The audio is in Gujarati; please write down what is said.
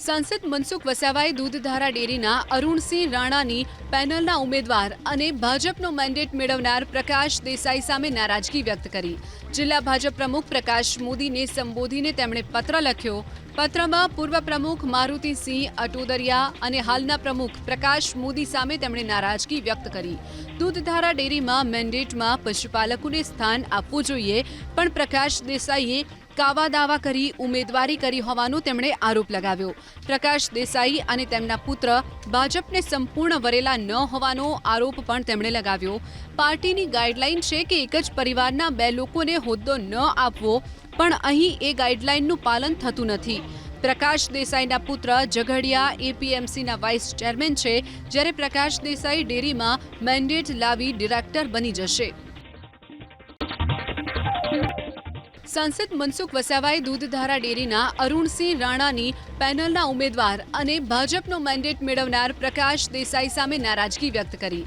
સાંસદ મનસુખ વસાવાએ દૂધધારા ડેરીના અરુણસિંહ રાણાની પેનલના ઉમેદવાર અને ભાજપનો મેન્ડેટ મેળવનાર પ્રકાશ દેસાઈ સામે નારાજગી વ્યક્ત કરી. જિલ્લા ભાજપ પ્રમુખ પ્રકાશ મોદીને સંબોધીને તેમણે પત્ર લખ્યો. પત્રમાં પૂર્વ પ્રમુખ મારુતિસિંહ અટોદરિયા અને હાલના પ્રમુખ પ્રકાશ મોદી સામે તેમણે નારાજગી વ્યક્ત કરી. દૂધધારા ડેરીમાં મેન્ડેટમાં પશુપાલકોને સ્થાન આપવું જોઈએ, પણ પ્રકાશ દેસાઈએ કાવા દાવા કરી, ઉમેદવારી કરી હોવાનો તેમણે આરોપ લગાવ્યો. પ્રકાશ દેસાઈ અને તેમના પુત્ર ભાજપને સંપૂર્ણ વરેલા ન હોવાનો આરોપ પણ તેમણે લગાવ્યો. પાર્ટીની ગાઈડલાઈન છે કે એક જ પરિવારના બે લોકોને હોદ્દો ન આપવો, પણ અહીં એ ગાઈડલાઈનનું પાલન થતું નથી. પ્રકાશ દેસાઈના પુત્ર ઝઘડિયા એપીએમસીના વાઇસ ચેરમેન છે, જ્યારે પ્રકાશ દેસાઈ ડેરીમાં મેન્ડેટ લાવી ડિરેક્ટર બની જશે. સાંસદ મનસુખ વસાવાએ દૂધધારા ડેરીના અરુણસિંહ રાણાની પેનલના ઉમેદવાર અને ભાજપનો મેન્ડેટ મેળવનાર પ્રકાશ દેસાઈ સામે નારાજગી વ્યક્ત કરી.